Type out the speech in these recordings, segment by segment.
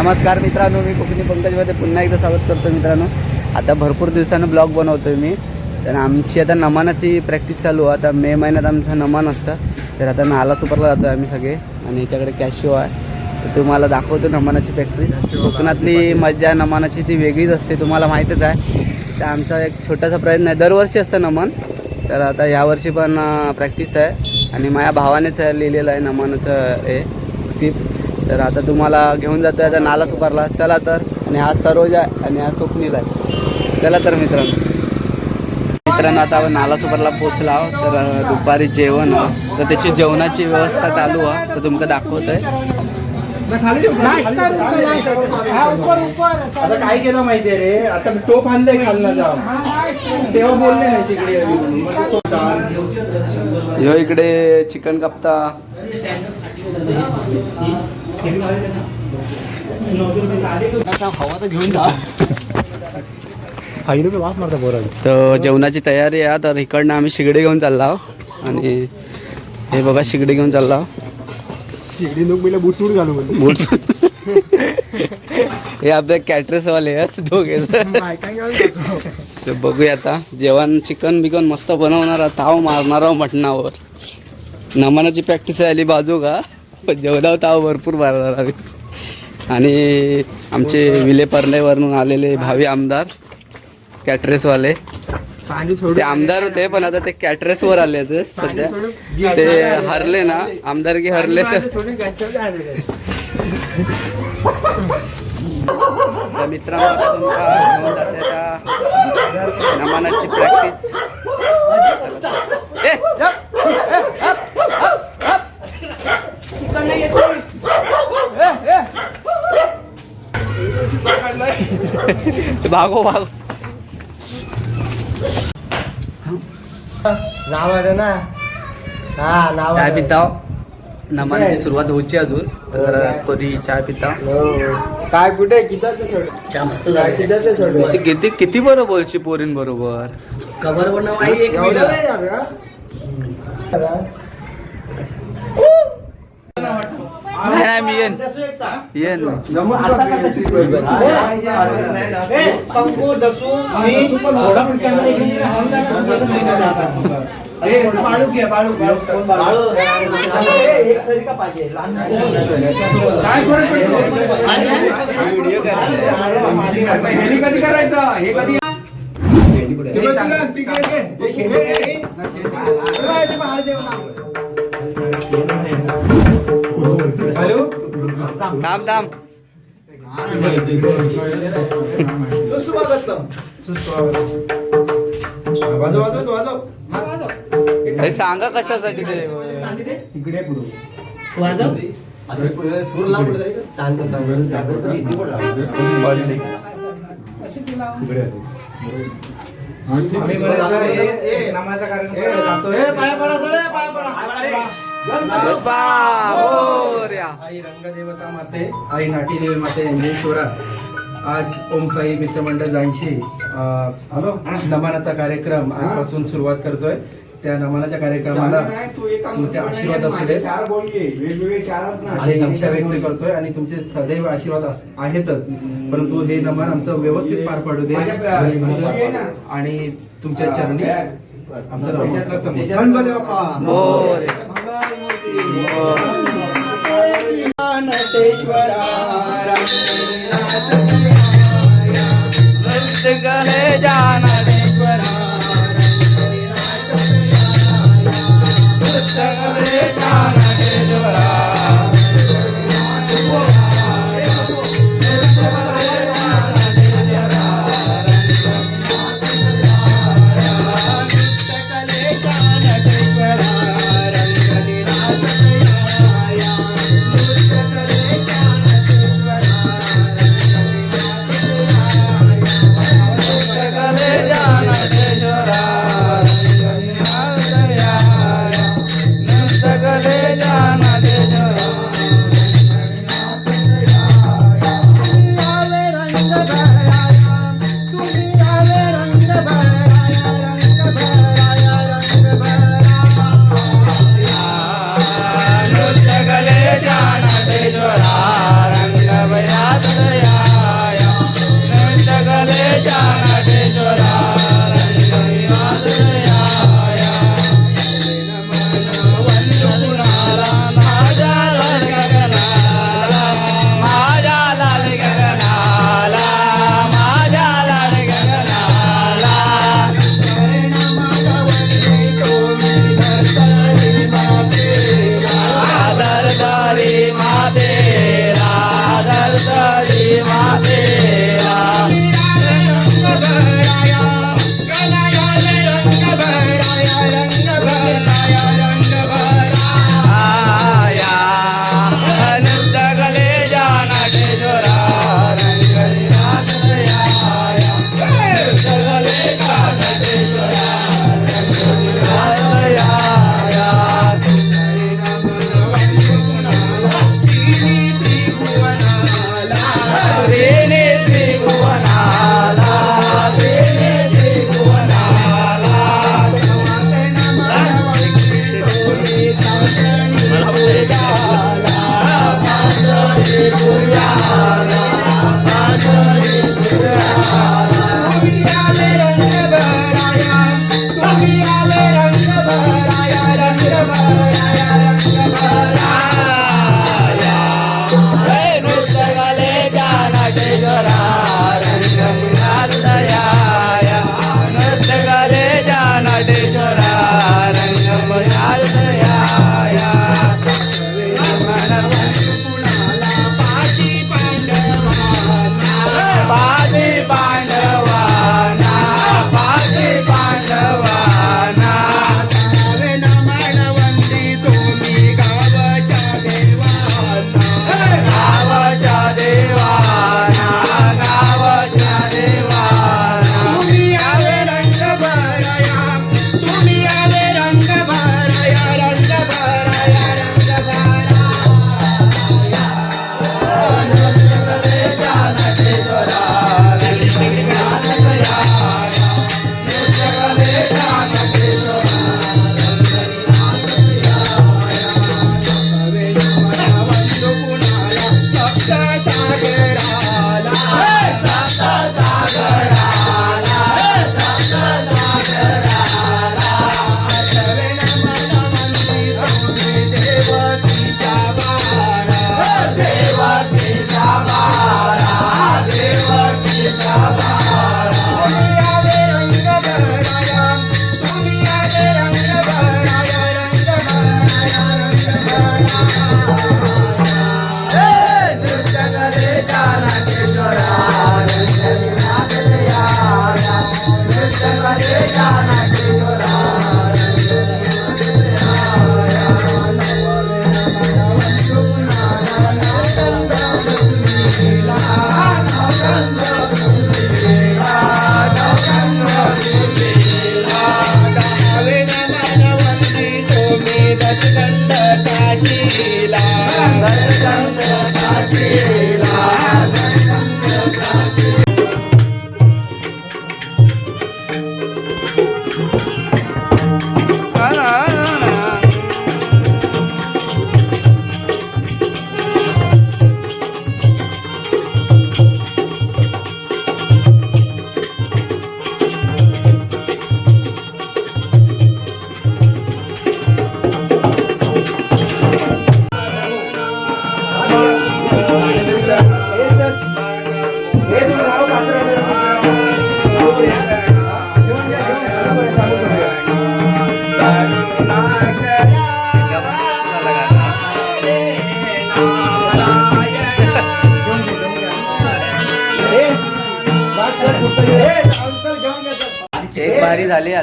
नमस्कार मित्रांनो मी कोकणी पंकजमध्ये पुन्हा एकदा स्वागत करतो मित्रांनो. आता भरपूर दिवसानं ब्लॉग बनवतोय मी. तर आमची आता नमानाची प्रॅक्टिस चालू. आहे आता मे महिन्यात आमचं नमान असतं. तर आता नाला सुपरला जातो आम्ही सगळे. आणि याच्याकडे कॅशिओ आहे. तर तुम्हाला दाखवतो नमानाची प्रॅक्टिस कोकणातली मजा नमानाची ती वेगळीच असते. तुम्हाला माहीतच आहे. तर आमचा एक छोटासा प्रयत्न आहे. दरवर्षी असतं नमन. तर आता यावर्षी पण प्रॅक्टिस आहे. आणि माझ्या भावानेच लिहिलेलं आहे नमनाचं हे स्क्रिप्ट तर आता तुम्हाला घेऊन जातो आता नाला सुपारला चला तर. आणि हा सरोज आहे आणि हा स्वप्नील आहे. चला तर मित्रांनो. मित्रांनो आता आपण नाला सुपारला पोचला आहोत. तर दुपारी जेवण आहे. तर त्याची जेवणाची व्यवस्था चालू आहे तर तुमचं दाखवतोय. आता काय केलं माहितीये रे? आता मी टोप आणलंय खालना जाऊन. तेव्हा बोलले नाही शिकडे ह्यो इकडे चिकन कापता. तर जेवणाची तयारी आहे. तर इकडनं आम्ही शिगडी घेऊन चाललो. आणि हे बघा शिगडी घेऊन चाललो. शेगडी लोक पहिला बूट सूट घालू बूट हे आपले कॅटरेसवाले आहेत दोघे. तर बघूया आता. जेवण चिकन बिकन मस्त बनवणार ताव मारणार मटणावर नमनाची प्रॅक्टिस आली बाजू का जेवणावर ताव भरपूर मारणार आम्ही. आणि आमचे विले परनेवरून आलेले भावी आमदार कॅटरेसवाले ते आमदार होते पण आता ते कॅटरेसवर आले आहेत सध्या. ते हरले ना आमदारकी हरले तर. मित्रांनो तुमका घेऊन भागो भागो. नाव आहे ना. हा नाव चाय पिताव. नमानाची सुरुवात व्हायची अजून तर कोणी चाय पिताव. काय कुठे? किती काय किती किती किती बरं बोलशी पोरीन बरोबर. कवर बनव एक नाही नाही मी येईन. येईन. पंकू दसू मी. बाळू घे बाळू बाळू. बाळू. एक सरी का पाहिजे काय फरक कधी करायचं? हे कधी? हॅलो थांब थांब. वाजव वाजव तू वाजव. हे सांगा कशासाठी ते? वाजव. पडली. आई रंगदेवता माते आई नाटी देवी माते अंजेश्वरा आज ओम साई मित्रमंडळ जायशी नमनाचा कार्यक्रम आजपासून सुरुवात करतोय. त्या नमनाच्या कार्यक्रमाला तुमचे आशीर्वाद असू दे अशी इच्छा व्यक्त करतोय आणि तुमचे सदैव आशीर्वाद आहेतच परंतु हे नमन आमचं व्यवस्थित पार पडू दे आणि तुमच्या चरणी आमचं. नटेश्वरा हरी माते राधर हरी माते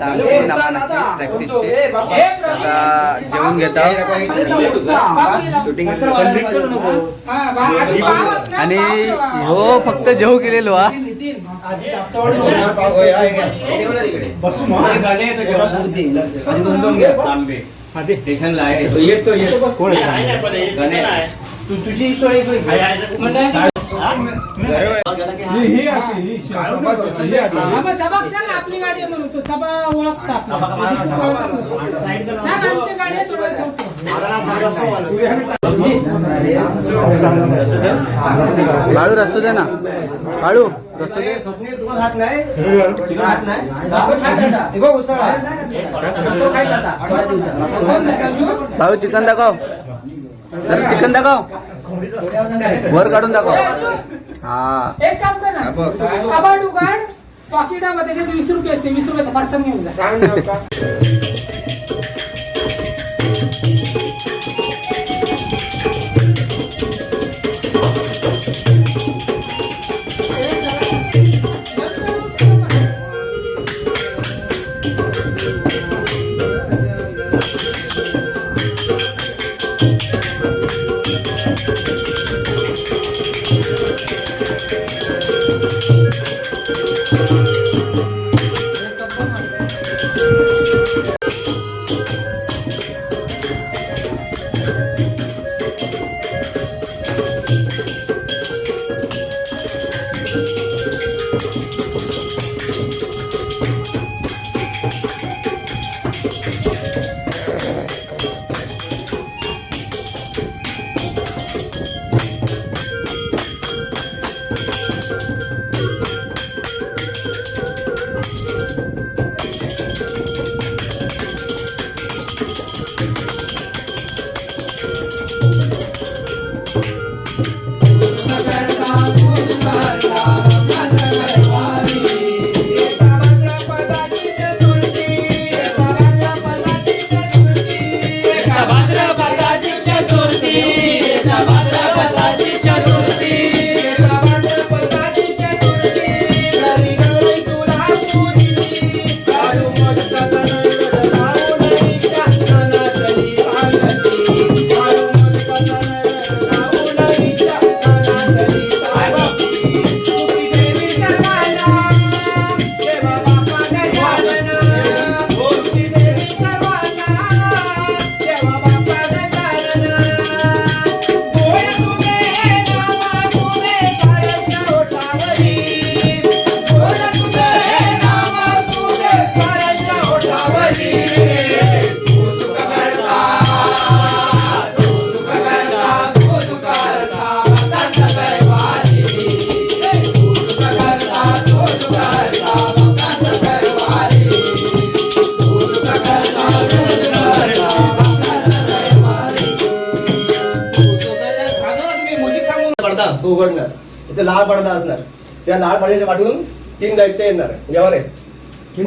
आता आमची नमनाची प्रॅक्टिसची आता. जेवून घेता. शूटिंग आणि हो फक्त जेव केलेलो हा. ही. आती ही सभा ही आती आम्हा सभा सांग आपली गाडी आहे म्हणून तो सभा ओळखता सांग आमची गाडी आहे बाळू रस्तू दे ना. बाळू रस्तू दे. चिकन दाखव. जरा चिकन दाखव. वर काढून दाखव. हा. एक काम कर ना. कबाड उघड पाकिटामध्ये वीस रुपये असते वीस रुपयाचा पार्सल घेऊन जा. तो उघडणार इथे लाल पडदा असणार त्या लाल पडद्याच्या पाठवून तीन दैत्य येणार जेव्हा रे हे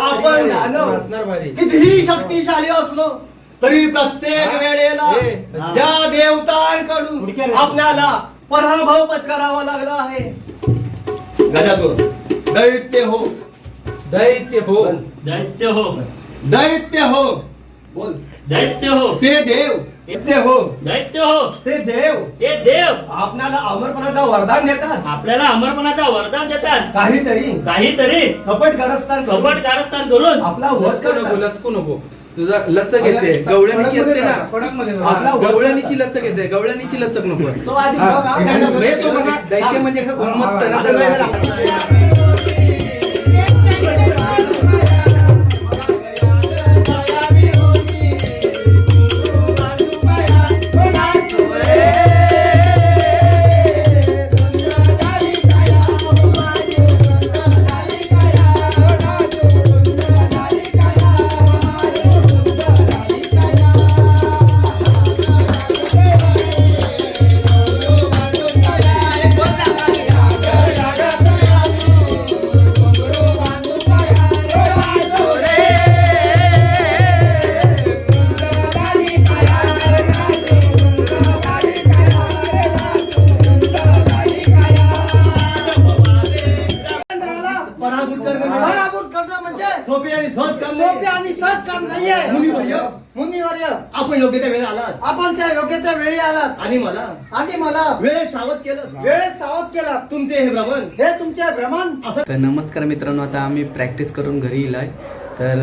आपण कितीही शक्तिशाली असलो तरी प्रत्येक वेळेला या देवतांकडून आपल्याला पराभव पत्करावा लागला आहे. गजासूर दैत्य हो. दैत्य हो. दैत्य हो. दैत्य हो. बोल. दैत्य हो। ते देव ते हो। दैत्य हो। ते देव। ते देव। आपल्याला अमरपणाचं वरदान देतात। आपल्याला अमरपणाचा वरदान देतात। काहीतरी। काहीतरी। कपट कारस्थान करून। कपट कारस्थान करून। आपला वध लचकू नको करतात। लचकू नको. तुझा लचक येते. गवळणीची असते ना. आपला गवळणीची लचक येते. गवळणीची लचक नको. तो आधी. बघा. हे तो बघा. दैत्य म्हणजे का उन्मत्त ना. आलात. आपण त्या योग्य त्या वेळी आलात. आणि मला? आणि मला? वेळेत सावध केलं. वेळेत सावध केला. तुमचे हे भ्रमण. हे तुमचे भ्रमण? असं तर नमस्कार मित्रांनो आता आम्ही प्रॅक्टिस करून घरी येलो आहे तर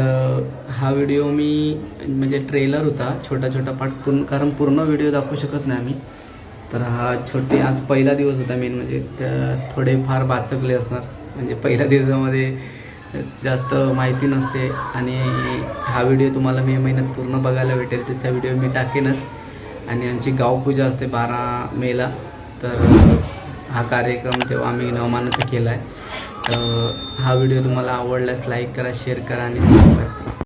हा व्हिडिओ मी म्हणजे ट्रेलर होता. छोटा छोटा पार्ट पूर्ण कारण पूर्ण व्हिडिओ दाखवू शकत नाही आम्ही. तर हा छोटे आज पहिला दिवस होता मेन म्हणजे त्या थोडे फार बाचकले असणार. म्हणजे पहिल्या दिवसामध्ये जास्त माहिती नसते आणि हा व्हिडिओ तुम्हाला मे महिन्यात पूर्ण बघायला भेटेल. त्याचा व्हिडिओ मी टाकेनच. आणि आमची गावपूजा असते बारा मेला. तर हा कार्यक्रम तेव्हा आम्ही नवमानाचा केला आहे तर हा व्हिडिओ तुम्हाला आवडल्यास लाईक करा शेअर करा आणि सबस्क्राईब करा.